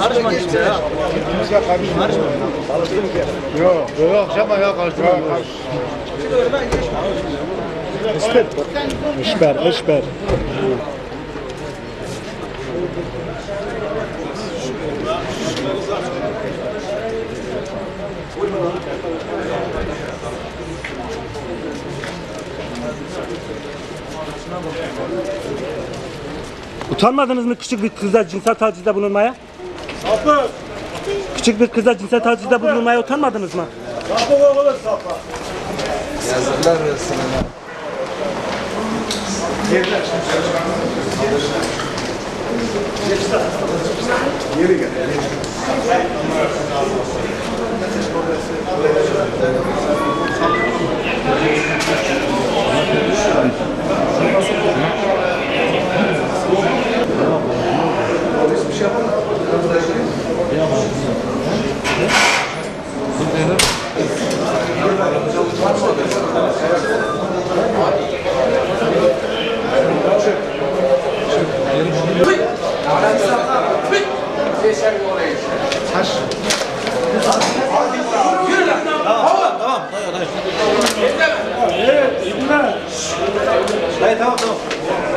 Karışma işte ya. Yok, yok akşama ya karıştırma. Eşber, eşber. Utanmadınız mı küçük bir kıza cinsel tacizde bulunmaya? Sapık! Küçük bir kıza cinsel tacizde bulunmaya utanmadınız mı? Sapık oğlum sapık. Yazıklar olsun.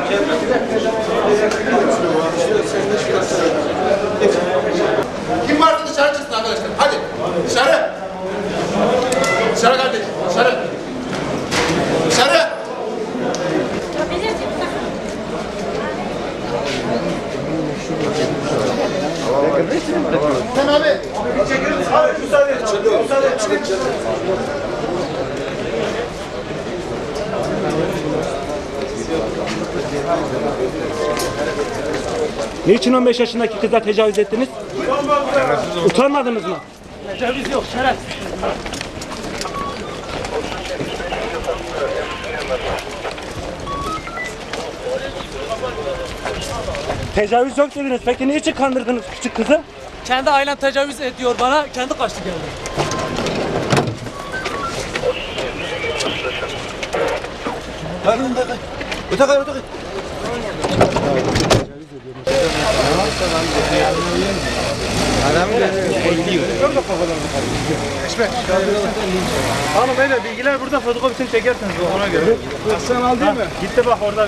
Kim Sen abi. Abi müsaade et. Müsaade et. Niçin 15 yaşındaki kıza tecavüz ettiniz? Utanmadınız mı? Tecavüz yok şeref. Tecavüz yok dediniz. Peki niçin kandırdınız küçük kızı? Kendi ailem tecavüz ediyor bana. Kendi kaçtı geldi. Öte kay, öte kay. Hanım beyler bilgiler burada fotokopisini çekersiniz ona göre. Sen al değil mi? Gitti bak orada